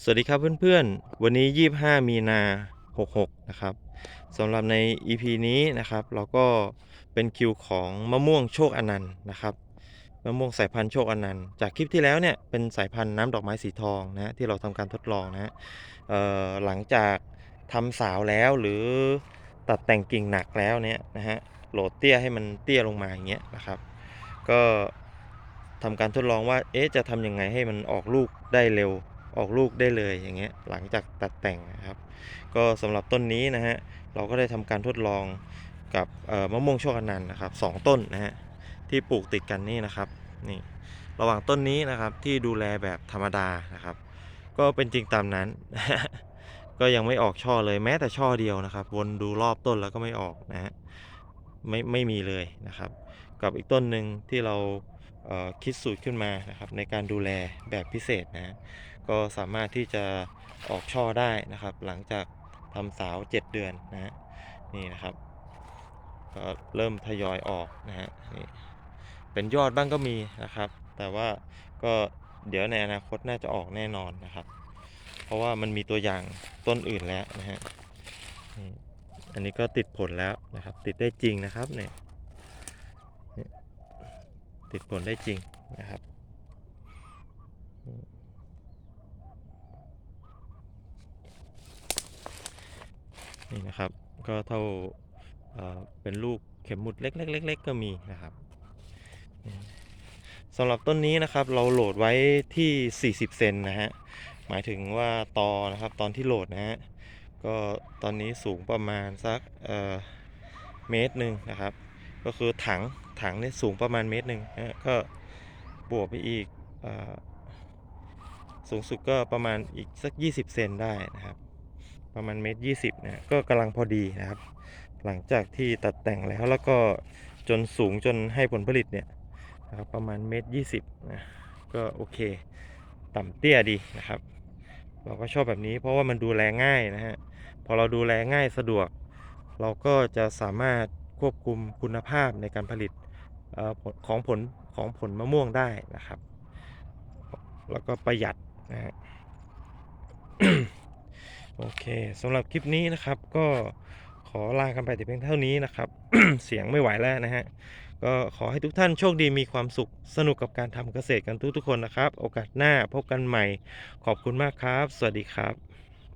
สวัสดีครับเพื่อนๆ วันนี้ 25 มีนา 66 นะครับสำหรับใน EP นี้นะครับ เราก็เป็นคิวของมะม่วงโชคอนันต์นะครับมะม่วงสายพันธุ์โชคอนันต์จากคลิปที่แล้วเนี่ยเป็นสายพันธุ์น้ำดอกไม้สีทองนะฮะที่เราทำการทดลองนะฮะหลังจากทำสาวแล้วหรือตัดแต่งกิ่งหนักแล้วเนี่ยนะฮะโหลดเตี้ยให้มันเตี้ยลงมาอย่างเงี้ยนะครับ ก็ทำการทดลองว่าเอ๊ะจะทำยังไงให้มันออกลูกได้เร็ว ออกลูกได้เลยอย่างเงี้ยหลังจากตัดแต่งนะครับ ก็สำหรับต้นนี้นะฮะเราก็ได้ทำการทดลองกับมะม่วงโชคอนันต์นะครับสองต้นนะฮะที่ปลูกติดกันนี่นะครับนี่ระหว่างต้นนี้นะครับที่ดูแลแบบธรรมดานะครับ ก็เป็นจริงตามนั้น ก็ยังไม่ออกช่อเลยแม้แต่ช่อเดียวนะครับ วนดูรอบต้นแล้วก็ไม่ออกนะฮะไม่ไม่มีเลยนะครับ กับอีกต้นหนึ่งที่เรา คิดสูตรขึ้นมานะครับในการดูแลแบบพิเศษนะก็สามารถที่จะออกช่อได้นะครับ หลังจากทำสาว 7 เดือนนะนี่นะครับก็เริ่มทยอยออกนะฮะนี่เป็นยอดบ้างก็มีนะครับ แต่ว่าก็เดี๋ยวในอนาคตน่าจะออกแน่นอนนะครับ เพราะว่ามันมีตัวอย่างต้นอื่นแล้วนะฮะอันนี้ก็ติดผลแล้วนะครับ ติดได้จริงนะครับเนี่ย ติดผลได้จริงนะครับ นี่นะครับก็เท่าเอ่อเป็นลูกเข็มหมุดเล็กๆๆก็มีนะครับสำหรับต้นนี้นะครับเราโหลดไว้ที่ 40 เซนนะฮะ หมายถึงว่าตอนะครับตอนที่โหลดนะฮะ ก็ตอนนี้สูงประมาณสักเเมตรหนึ่งนะครับ ก็คือถังถังเนี่ยสูงประมาณเมตรหนึ่งนะฮะก็บวกไปอีกออสูงสุดก็ประมาณอีกสัก 20 เซนได้นะครับ ประมาณเมตรยี่สิบนะก็กำลังพอดีนะครับ หลังจากที่ตัดแต่งแล้วแล้วก็จนสูงจนให้ผลผลิตเนี่ยนะครับประมาณเมตรยี่สิบนะก็โอเค ต่ำเตี้ยดีนะครับ เราก็ชอบแบบนี้เพราะว่ามันดูแลง่ายนะฮะพอเราดูแลง่ายสะดวก เราก็จะสามารถ ควบคุมคุณภาพในการผลิตของผลของผลมะม่วงได้นะครับ แล้วก็ประหยัดนะฮะโอเคสำหรับคลิปนี้นะครับก็ขอลากันไปแต่เพียงเท่านี้นะครับ เสียงไม่ไหวแล้วนะฮะก็ขอให้ทุกท่านโชคดีมีความสุขสนุกกับการทำเกษตรกันทุกๆคนนะครับ โอกาสหน้าพบกันใหม่ ขอบคุณมากครับ สวัสดีครับ